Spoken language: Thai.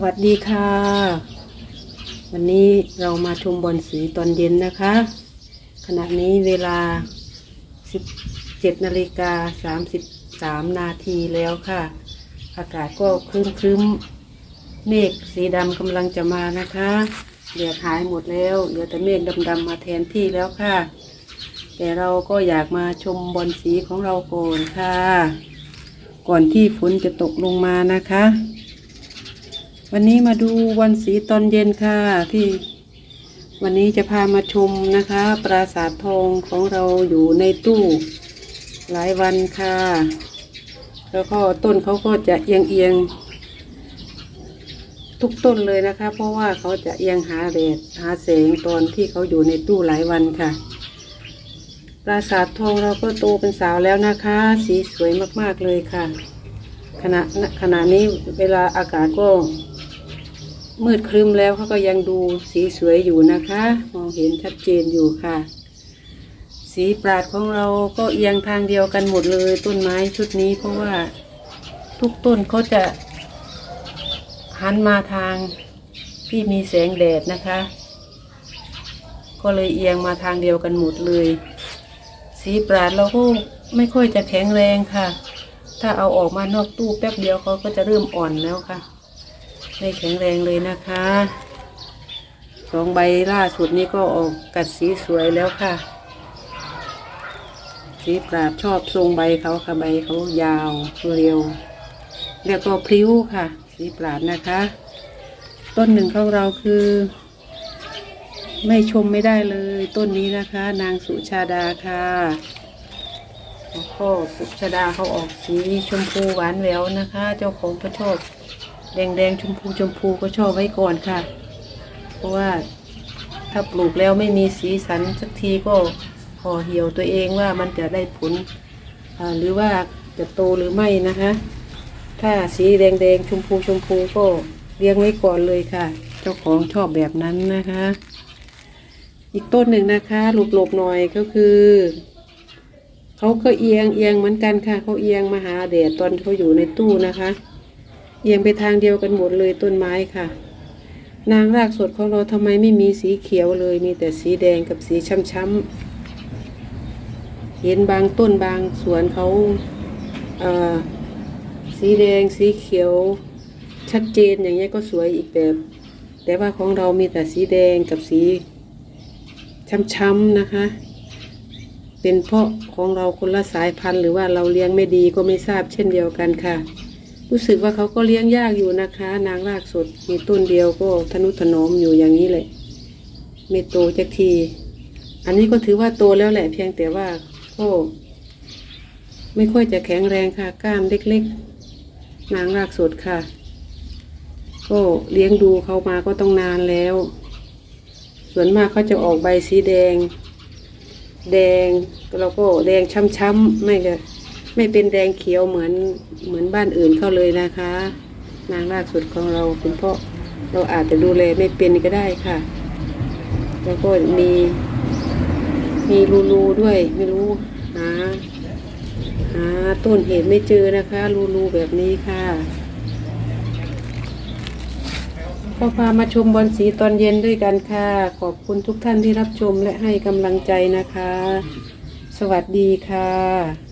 วัสดีค่ะ วันนี้เรามาชมบอลสีตอนเย็นนะคะ ขณะนี้เวลา 17นาฬิกา33 นาทีแล้วค่ะ อากาศก็ครึ้มครึ้มๆเมฆสีดำกำลังจะมานะคะเดี๋ยวหายหมดแล้วเหลือแต่เมฆดำๆมาแทนที่แล้วค่ะ แต่เราก็อยากมาชมบอลสีของเราก่อนค่ะ ก่อนที่ฝนจะตกลงมานะคะ วันนี้มาดูวันสีตอนเย็นค่ะที่วันนี้จะพามาชมนะคะ ปราสาททองของเราอยู่ในตู้หลายวันค่ะ แล้วก็ต้นเขาก็จะเอียงเอียงทุกต้นเลยนะคะ เพราะว่าเขาจะเอียงหาแดดหาแสงตอนที่เขาอยู่ในตู้หลายวันค่ะ ปราสาททองเราก็โตเป็นสาวแล้วนะคะ สีสวยมากๆเลยค่ะขณะขณะนี้เวลาอากาศก็ มืดครึมแล้วเขาก็ยังดูสีสวยอยู่นะคะ มองเห็นชัดเจนอยู่ค่ะ สีปราดของเราก็เอียงทางเดียวกันหมดเลยต้นไม้ชุดนี้เพราะว่าทุกต้นเขาจะหันมาทางที่มีแสงแดดนะคะ ก็เลยเอียงมาทางเดียวกันหมดเลย สีปราดเราก็ไม่ค่อยจะแข็งแรงค่ะ ถ้าเอาออกมานอกตู้แป๊บเดียวเขาก็จะเริ่มอ่อนแล้วค่ะ ไม่แข็งแรงเลยนะคะสองใบล่าสุดนี้ก็ออกกัดสีสวยแล้วค่ะ สีปราบชอบทรงใบเขาค่ะใบเขายาวเรียวแล้วก็พลิ้วค่ะ สีปราบนะคะ ต้นหนึ่งของเราคือ ไม่ชมไม่ได้เลย ต้นนี้นะคะ นางสุชาดาค่ะแล้วก็สุชาดาเขาออกสีชมพูหวานแหววนะคะ เจ้าของก็ชอบ แดงแดงชมพูชมพูก็ชอบไว้ก่อนค่ะ เพราะว่าถ้าปลูกแล้วไม่มีสีสันสักทีก็ห่อเหี่ยวตัวเองว่ามันจะได้ผลหรือว่าจะโตหรือไม่นะคะ ถ้าสีแดงแดงชมพูชมพูก็เลี้ยงไว้ก่อนเลยค่ะ เจ้าของชอบแบบนั้นนะคะ อีกต้นหนึ่งนะคะหลบๆหน่อยก็คือเขาก็เอียงเอียงเหมือนกันค่ะเขาเอียงมาหาแดดตอนเขาอยู่ในตู้นะคะ เอียงไปทางเดียวกันหมดเลยต้นไม้ค่ะ นางรากสดของเราทำไมไม่มีสีเขียวเลย มีแต่สีแดงกับสีช้ำๆเห็นบางต้นบางสวนเขาเสีแดงสีเขียวชัดเจนอย่างเงี้ก็สวยอีกแบบ แต่ว่าของเรามีแต่สีแดงกับสีช้ำๆนะคะ เป็นเพราะของเราคนละสายพันธุ์หรือว่าเราเลี้ยงไม่ดีก็ไม่ทราบเช่นเดียวกันค่ะ รู้สึกว่าเขาก็เลี้ยงยากอยู่นะคะ นางรากสดมีต้นเดียวก็ทนุถนอมอยู่อย่างนี้เลยไม่โตจักที อันนี้ก็ถือว่าโตแล้วแหละ เพียงแต่ว่าก็ไม่ค่อยจะแข็งแรงค่ะก้านเล็กๆ นางรากสดค่ะ ก็เลี้ยงดูเขามาก็ต้องนานแล้ว ส่วนมากเขาจะออกใบสีแดง แดงแล้วก็แดงช้ำๆไม่ก็ ไม่เป็นแดงเขียวเหมือนเหมือนบ้านอื่นเขาเลยนะคะ นางรากสุดของเราคุณพ่อเราอาจจะดูแลไม่เป็นก็ได้ค่ะ แล้วก็มีมีรูรูๆด้วย ไม่รู้หาหาต้นเหตุไม่เจอนะคะ รูรูๆแบบนี้ค่ะก็พามาชมบอลสีตอนเย็นด้วยกันค่ะ ขอบคุณทุกท่านที่รับชมและให้กำลังใจนะคะ สวัสดีค่ะ